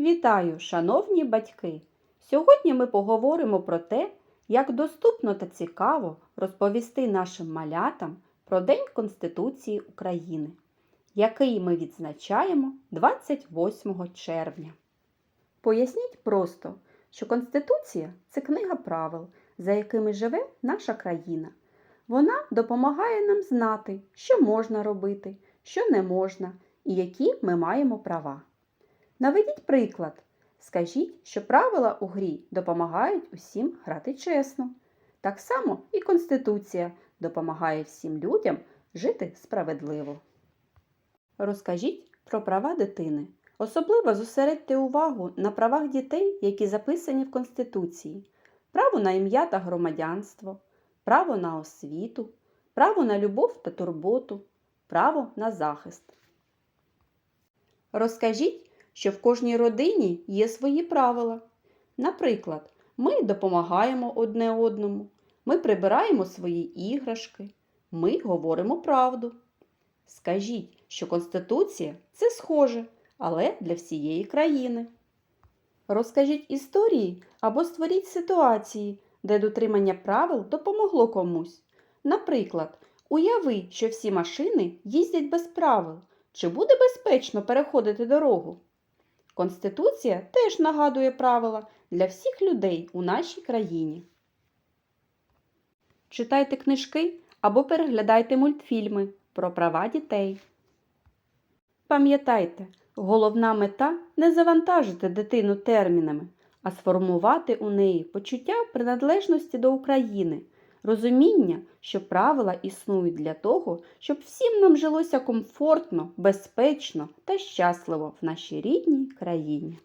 Вітаю, шановні батьки! Сьогодні ми поговоримо про те, як доступно та цікаво розповісти нашим малятам про День Конституції України, який ми відзначаємо 28 червня. Поясніть просто, що Конституція це книга правил, за якими живе наша країна. Вона допомагає нам знати, що можна робити, що не можна і які ми маємо права. Наведіть приклад. Скажіть, що правила у грі допомагають усім грати чесно. Так само і Конституція допомагає всім людям жити справедливо. Розкажіть про права дитини. Особливо зосередьте увагу на правах дітей, які записані в Конституції: право на ім'я та громадянство, право на освіту, право на любов та турботу, право на захист. Розкажіть, що в кожній родині є свої правила. Наприклад, ми допомагаємо одне одному, ми прибираємо свої іграшки, ми говоримо правду. Скажіть, що Конституція це схоже, але для всієї країни. Розкажіть історії або створіть ситуації, де дотримання правил допомогло комусь. Наприклад, уяви, що всі машини їздять без правил. Чи буде безпечно переходити дорогу? Конституція теж нагадує правила для всіх людей у нашій країні. Читайте книжки або переглядайте мультфільми про права дітей. Пам'ятайте, головна мета не завантажити дитину термінами, а сформувати у неї почуття приналежності до України, розуміння, що правила існують для того, щоб всім нам жилося комфортно, безпечно та щасливо в нашій рідній країні.